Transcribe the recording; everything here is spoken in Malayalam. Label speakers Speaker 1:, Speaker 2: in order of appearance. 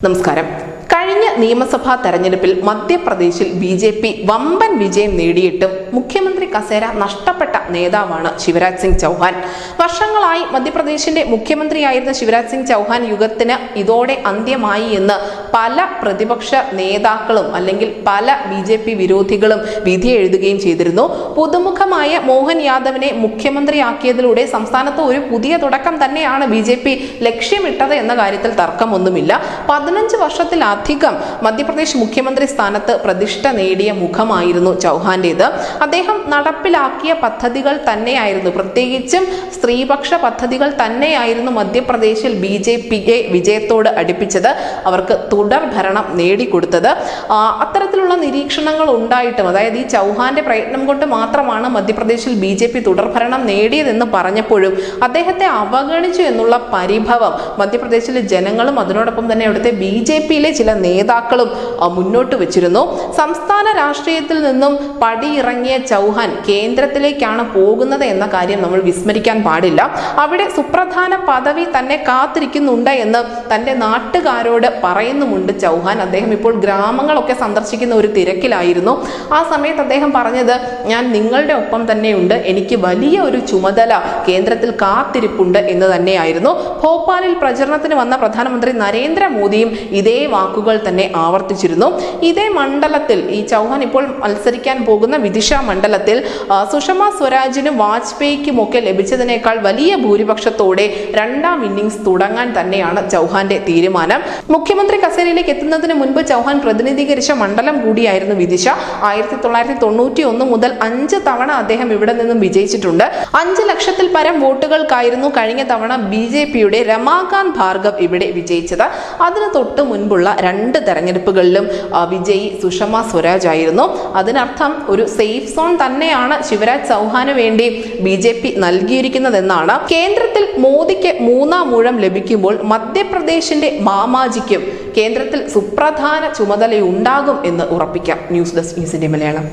Speaker 1: നമസ്കാരം. കഴിഞ്ഞ നിയമസഭാ തെരഞ്ഞെടുപ്പിൽ മധ്യപ്രദേശിൽ ബി ജെ പി വമ്പൻ വിജയം നേടിയിട്ടും മുഖ്യമന്ത്രി കസേര നഷ്ടപ്പെട്ട നേതാവാണ് ശിവരാജ് സിംഗ് ചൗഹാൻ. വർഷങ്ങളായി മധ്യപ്രദേശിന്റെ മുഖ്യമന്ത്രിയായിരുന്ന ശിവരാജ് സിംഗ് ചൗഹാൻ യുഗത്തിന് ഇതോടെ അന്ത്യമായി എന്ന് പല പ്രതിപക്ഷ നേതാക്കളും അല്ലെങ്കിൽ പല ബി ജെ പി വിരോധികളും വിധി എഴുതുകയും ചെയ്തിരുന്നു. പുതുമുഖമായ മോഹൻ യാദവിനെ മുഖ്യമന്ത്രിയാക്കിയതിലൂടെ സംസ്ഥാനത്ത് ഒരു പുതിയ തുടക്കം തന്നെയാണ് ബി ജെ പി ലക്ഷ്യമിട്ടത് എന്ന കാര്യത്തിൽ തർക്കമൊന്നുമില്ല. പതിനഞ്ച് വർഷത്തിലധികം മധ്യപ്രദേശ് മുഖ്യമന്ത്രി സ്ഥാനത്ത് പ്രതിഷ്ഠ നേടിയ മുഖമായിരുന്നു ചൗഹാന്റേത്. അദ്ദേഹം നടപ്പിലാക്കിയ പദ്ധതികൾ തന്നെയായിരുന്നു. പ്രത്യേകിച്ചും സ്ത്രീപക്ഷ പദ്ധതികൾ തന്നെയായിരുന്നു മധ്യപ്രദേശിൽ ബി ജെ പിയെ വിജയത്തോട് അടുപ്പിച്ചത്. അവർക്ക് തുടർ ഭരണം നേടിക്കൊടുത്തത്. അത്തരത്തിലുള്ള നിരീക്ഷണങ്ങൾ ഉണ്ടായിട്ടും അതായത് ഈ ചൗഹാന്റെ പ്രയത്നം കൊണ്ട് മാത്രമാണ് മധ്യപ്രദേശിൽ ബി ജെ പി തുടർഭരണം നേടിയതെന്ന് പറഞ്ഞപ്പോഴും അദ്ദേഹത്തെ അവഗണിച്ചു എന്നുള്ള പരിഭവം മധ്യപ്രദേശിലെ ജനങ്ങളും അതിനോടൊപ്പം തന്നെ അവിടുത്തെ ബി ജെ പിയിലെ ചില നേതാക്കളും മുന്നോട്ട് വെച്ചിരുന്നു. സംസ്ഥാന രാഷ്ട്രീയത്തിൽ നിന്നും പടിയിറങ്ങിയ ചൗഹാൻ കേന്ദ്രത്തിലേക്കാണ് പോകുന്നത് എന്ന കാര്യം നമ്മൾ വിസ്മരിക്കാൻ പാടില്ല. അവിടെ സുപ്രധാന പദവി തന്നെ കാത്തിരിക്കുന്നുണ്ട് എന്ന് തന്റെ നാട്ടുകാരോട് പറയുന്നുമുണ്ട് ചൗഹാൻ. അദ്ദേഹം ഇപ്പോൾ ഗ്രാമങ്ങളൊക്കെ സന്ദർശിക്കുന്ന ഒരു തിരക്കിലായിരുന്നു. ആ സമയത്ത് അദ്ദേഹം പറഞ്ഞത് ഞാൻ നിങ്ങളുടെ ഒപ്പം തന്നെയുണ്ട്. എനിക്ക് വലിയ ഒരു ചുമതല കേന്ദ്രത്തിൽ കാത്തിരിപ്പുണ്ട് എന്ന് തന്നെയായിരുന്നു. ഭോപ്പാലിൽ പ്രചരണത്തിന് വന്ന പ്രധാനമന്ത്രി നരേന്ദ്രമോദിയും ഇതേ വാക്കുകൾ തന്നെ ആവർത്തിച്ചിരുന്നു. ഇതേ മണ്ഡലത്തിൽ ഈ ചൗഹാൻ ഇപ്പോൾ മത്സരിക്കാൻ പോകുന്ന വിദിഷ മണ്ഡലത്തിൽ സുഷമ സ്വരാജിനും വാജ്പേയിക്കുമൊക്കെ ലഭിച്ചതിനേക്കാൾ വലിയ ഭൂരിപക്ഷത്തോടെ രണ്ടാം ഇന്നിംഗ്സ് തുടങ്ങാൻ തന്നെയാണ് ചൗഹാന്റെ തീരുമാനം. മുഖ്യമന്ത്രി കസേരയിലേക്ക് എത്തുന്നതിന് മുൻപ് ചൗഹാൻ പ്രതിനിധീകരിച്ച മണ്ഡലം കൂടിയായിരുന്നു വിദിശ. ആയിരത്തി തൊള്ളായിരത്തി തൊണ്ണൂറ്റി ഒന്ന് മുതൽ അഞ്ച് തവണ അദ്ദേഹം ഇവിടെ നിന്നും വിജയിച്ചിട്ടുണ്ട്. അഞ്ച് ലക്ഷത്തിൽ പരം വോട്ടുകൾക്കായിരുന്നു കഴിഞ്ഞ തവണ ബി ജെ പിയുടെ രമാകാന്ത് ഭാർഗവ് ഇവിടെ വിജയിച്ചത്. അതിന് തൊട്ട് മുൻപുള്ള രണ്ട് തെരഞ്ഞെടുപ്പുകളിലും വിജയി സുഷമ സ്വരാജ് ആയിരുന്നു അതിനർത്ഥം ഒരു സേഫ് സോൺ തന്നെയാണ് ശിവരാജ് ചൗഹാന് വേണ്ടി ബി ജെ പി നൽകിയിരിക്കുന്നതെന്നാണ്. കേന്ദ്രത്തിൽ മോദിക്ക് മൂന്നാം മൂഴം ലഭിക്കുമ്പോൾ മധ്യപ്രദേശിന്റെ മാമാജിക്കും കേന്ദ്രത്തിൽ സുപ്രധാന ചുമതലയുണ്ടാകും എന്ന് ഉറപ്പിക്കാം. ന്യൂസ് ഡെസ്ക് ന്യൂസിന്റെ മലയാളം.